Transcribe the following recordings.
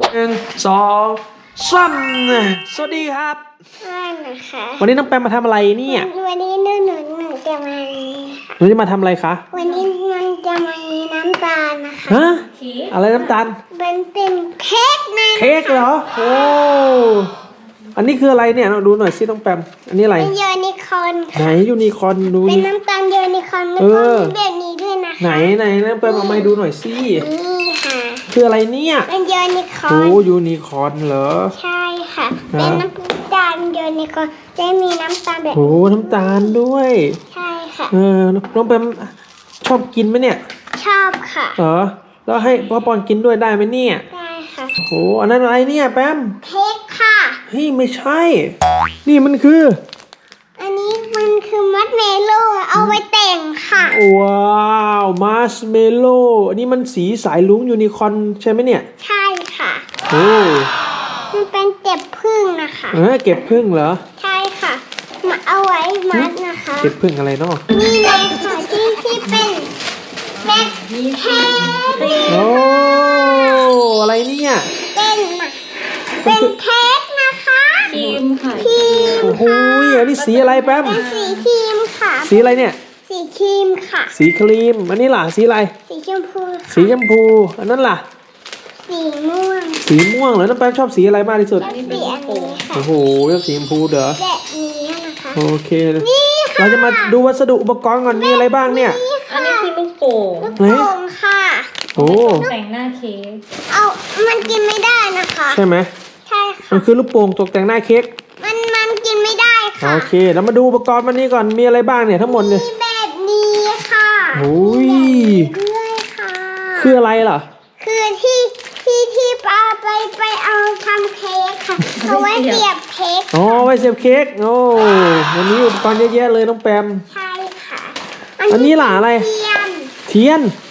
หนึ่งสองสามสวัสดีครับ ว่านะคะวันนี้น้องแปมมาทำอะไรเนี่ย วันนี้หนูหนูหนูจะมา หนูจะมาทำอะไรคะ วันนี้มันจะมีน้ำตาลนะคะฮะ อะไรน้ำตาล เป็นเป็นเค้กนะเค้กเหรอ โอ้ อันนี้คืออะไรเนี่ยเราดูหน่อยสิน้องแปม อันนี้อะไร เป็นยูนิคอร์นไหนยูนิคอร์นดูเป็นนี่น้ำตาลยูนิคอร์นแล้วเอก็อมีแบบนี้ด้วยนะคะ ไหนไหนน้องแปมเอามาให้ดูหน่อยสินี่ค่ะคืออะไรเนี่ยเป็นยูนิคอโอ้ร์นยูนิคอร์นเหรอ ใช่ค่ะฮะ เป็นน้ำตาลยูนิคอร์นจะมีน้ำตาลแบบโอ้น้ำตาลด้วย ใช่ค่ะ เออน้องแปมชอบกินไหมเนี่ยชอบค่ะเหรอแล้วให้พ่อปอนกินด้วยได้ไหมเนี่ยได้ค่ะ โอ้อันนั้นอะไรเนี่ยแปม เค้กค่ะ เฮ้ยไม่ใช่ นี่มันคืออันนี้มัน คือมัดเมโล่เอาไว้แต่งค่ะ ว้าวมาร์ชเมลโล่อันนี้มันสีสายลุ้งยูนิคอร์นใช่ไหมเนี่ย ใช่ค่ะ โอ้มันเป็นเจ็บพึ่งนะคะ เออเก็บพึ่งเหรอ ใช่ค่ะ มาเอาไว้มัดนะคะ เก็บพึ่งอะไรเนาะนี่เลยค่ะที่ที่เป็นแม็กแคโอ้อะไรเนี่ย เป็นน่ะเป็นเค้กนะ คะครีมค่ะครีมโอ้โหอันนี้สีอะไรแป๊มเป็นสีครีมค่ะ สีอะไรเนี่ย สีครีมค่ะ สีครีม อันนี้ล่ะสีอะไร สีชมพูสีชมพู อันนั้นล่ะ สีม่วงสีม่วงเหรอน้องแป๊มชอบสีอะไรมากที่สุด แล้วสีอันนี้ค่ะโอ้โหเลือกสีชมพูเด้อแบบนี้นะคะโอเคเลยนี่ค่ะเราจะมาดูวัสดุอุปกรณ์ก่อนมีอะไรบ้างเนี่ย นี่อันค่ะนี้คือลูกโป่งลูกไหนโป่งค่ะ โอ้ แต่งหน้าเค้กเอามันกินไม่ได้นะคะ ใช่ไหมใช่ ค่ะ มันคือลูกโป่งตกแต่งหน้าเค้กมันมันกินไม่ได้ค่ะ โอเค แล้วมาดูอุปกรณ์วันนี้ก่อนมีอะไรบ้างเนี่ยทั้งหมดเนี่ยมีแบบนี้ค่ะโอ้ยด้วยค่ะ คืออะไรล่ะ คือที่ที่ที่ปาไปไปเอาทำเค้กค่ะเอาไว้เสียบเค้กอ๋อไว้เสียบเค้กโอ้วันนี้อุปกรณ์เยอะแยะเลยน้องแปมใช่ค่ะ อันนี้ล่ะอะไร เทียน เทียนใช่ค่ะมัน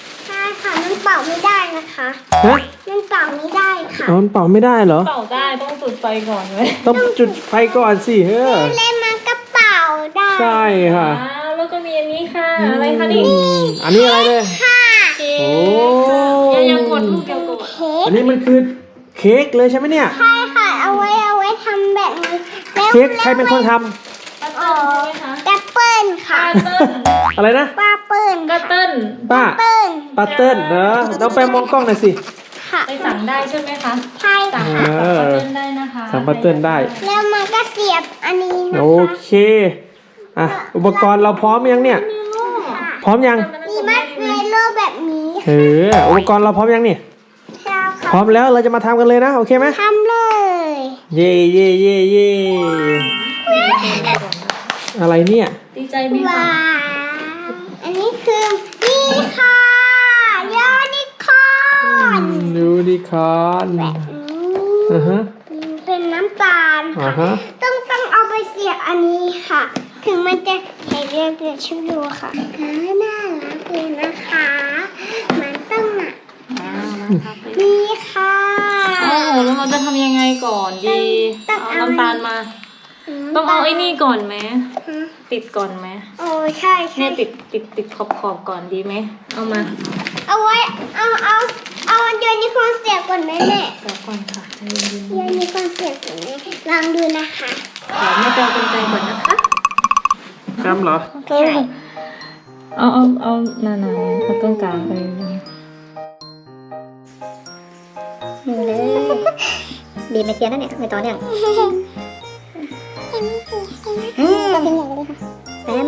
เป่าไม่ได้นะคะฮะมันเป่าไม่ได้ค่ะอ๋อมันเป่าไม่ได้เหรอ เป่าได้ต้องจุดไฟก่อนไหมต้องจุดไฟก่อนสิเฮ้อเล่นมันก็เป่าได้ใช่ค่ะอ้าวแล้วก็มีอันนี้ค่ะ อะไรคะนี่อืมอันนี้อะไรเลยค่ะเค้กโอ้อย่าอย่ากดลูกอย่ากดเค้กอันนี้มันคือเค้กเลยใช่ไหมเนี่ย ใช่ค่ะ เอาไว้เอาไว้ทำแบบนี้แล้วเค้กใครเป็นคนทำป้า เติ้ลใช่ไหมคะแอปเปิ้ลค่ะป้าเติ้ลอะไรนะป้าเปิ้ลก็เติ้ลป้าเปิ้ลปาเติ้ลเนอะน้องแปมมองกล้องหน่อยสิ ค่ะไปสั่งได้ใช่ไหมคะใช่สั่งค่ะสั่งป้าเติ้ลได้นะคะสั่งป้าเติ้ลได้ แล้วมันก็เสียบอันนี้นะโอคะเคอะอุปกรณ์เราพร้อมยังเนี่ยพร้อมยังมีมัดเมโลแบบนี้เอออุปกรณ์เราพร้อมยังเนี่ยใช่พร้อค่ะมแล้วเราจะมาทำกันเลยนะโอเคไหมทำเลย เย่เย่เย่เย่ อะไรเนี่ย ดีใจไหมว้าคะวอันนี้คือนี่ค่ะยอนิคอร์นยูนิคอร์นแบบนี้อ่าฮะเป็นน้ำตาลอ่าค่ะ ฮะ ต้องต้องเอาไปเสียบอันนี้ค่ะ ถึงมันจะใช้เรียบเรียบชิวดูค่ะอ่าน่ารักเลยนะคะ มันต้องอะนี่ค่ะ โอ้โหแล้วเราจะทำยังไงก่อนดีต้องเอาเอาน้ำตาลมา ต้องเอาไอ้นี่ก่อนไหม ติดก่อนไหมโอ้ใช่ใช่เนี่ยติดติดติดขอบขอบก่อนดีไหม เอามา เอาไว้ เอาเอาเอาเดี๋ยวนี้คนเสียบก่อนไหมแม่เดี๋ยวก่อนค่ะใจเย็นๆเดี๋ยวนี้คนเสียบก่อนไหมลองดูนะคะเดี๋ยวแม่จะเอาเป็นใจก่อนนะคะแปมเหรอใช่เอาเอาเอานานๆเขาต้องกลางไปเลยนี่เลยบีบในเทียนนั่นเนี่ยไม่ต่อเนื่อง ค่ะแป๊ม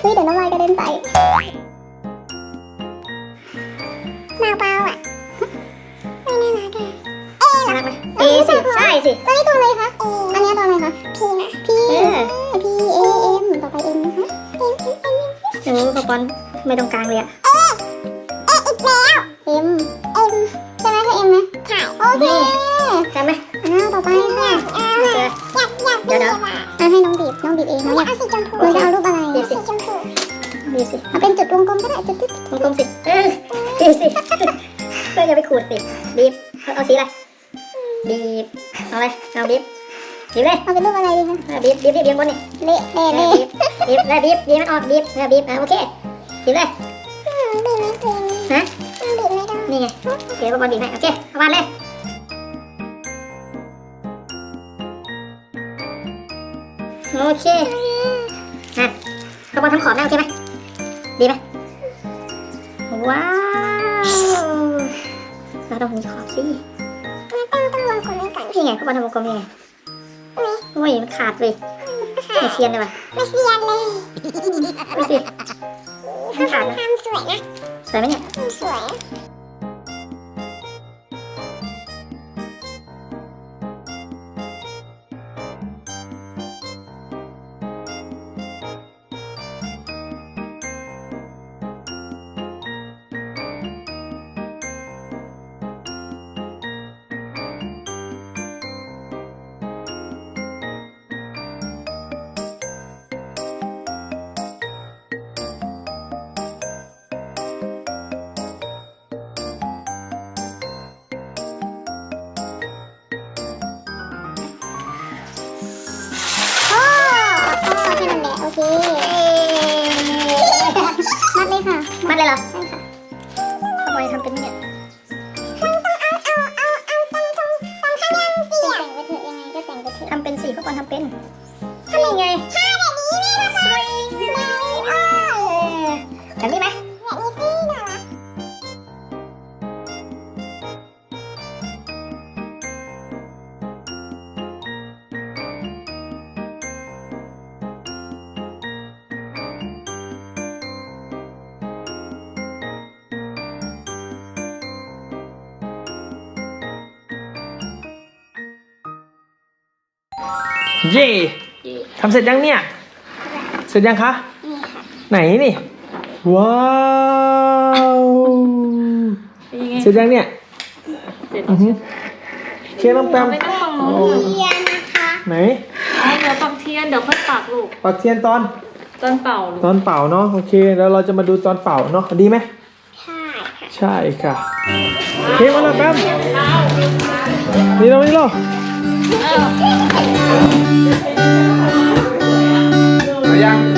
เฮ้ยเดี๋ยวน้ำลายกระเด็นใส่หน้าเปล่าอะไม่น่ารักอะเอ๊ะน่ารักไหมเอสิใช่สิตัวนี้ตัวอะไรคะอันนี้ตัวอะไรคะพีนะพีเออพีเอเอ็มต่อไปเอ็มนะคะเอ็มเอ็มเอ็มโอ้ขอบอลไม่ตรงกลางเลยอะเอ๊ะอีกแล้วเอ็มเอ็มใช่ไหมคะเอ็มไหมใช่โอเค น้องบีบน้องบีบเองน้องอยากเอาสีชมพูน้องจะเอารูปอะไรบีบสิสีชมพูบีบสิเอาเป็นจุดวงกลมก็ได้จุดจุดวงกลมสิเออบีบสิเพื่อจะไปขูดสิบีบเอาเอาสีอะไรบีบเอาอะไรเอาบีบบีบเลยเอาเป็นรูปอะไรดีคะเออบีบบีบบีบบีบบนนี่เละเละเออเละบีบบีบแล้วบีบบีบมันออกบีบเออบีบเออโอเคบีบเลยบีบฮะนี่ไงเดี๋ยวบอลบีบให้โอเคเอาวานเลย อเคอะเอาบอลทำขอบได้โอเคไหมดีไหมว้าวเราต้องมีขอบสินี่ไงเขาบอลทำวงกลมนี่ไงโอ้ยมันขาดเลยไม่เซียนเลยว่ะไม่เสียเลยไม่เซียนทำทำสวยนะสวยไหมเนี่ยสวย เคมัดเลยค่ะ มัดเลยเหรอ ใช่ค่ะขโมยทำเป็นเนี่ยมันต้องเอาเอาเอาเอาตรงตรงตรงข้างล่างสิแต่งไปเถอะยังไงก็แต่งไปเถอะทำเป็นสิพวกบอลทำเป็นทำยังไงท่าแบบนี้นี่นะคะสวิงเลยเออแบบนี้ไหม เย่ทำเสร็จยังเนี่ย เสร็จยังคะนี่ค่ะไหนนี่ ว้าวเป็นยังไงเสร็จยังเนี่ย เสร็จอือฮึเคน้องแปเรามไปนั่งฝั่งโน้นเทียนนะคะไหนเอาเดี๋ยวปักเทียนเดี๋ยวค่อยปักลูก ปักเทียนตอน ตอนเป่าลูก ตอนเป่าเนาะโอเค แล้วเราจะมาดูตอนเป่าเนาะดีไหมใช่ค่ะใช่ค่ะโอเคมาแล้วแปมนี่เรานี่เรา ยัง Birthday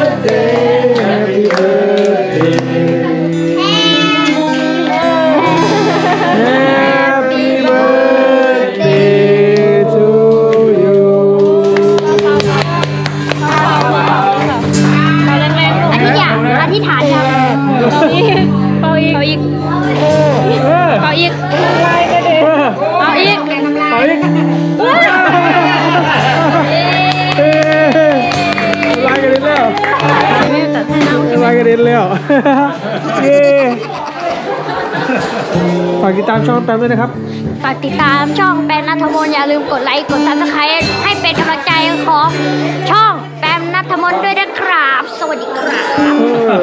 น้องลายกันดินแล้ว เย้ฝากติดตามช่องแปมด้วยนะครับ ฝากติดตามช่องแปมนัทมนต์อย่าลืมกดไลค์กดซับสไครต์ให้เป็นกำลังใจของช่องแปมนัทมนต์ด้วยนะครับ สวัสดีครับ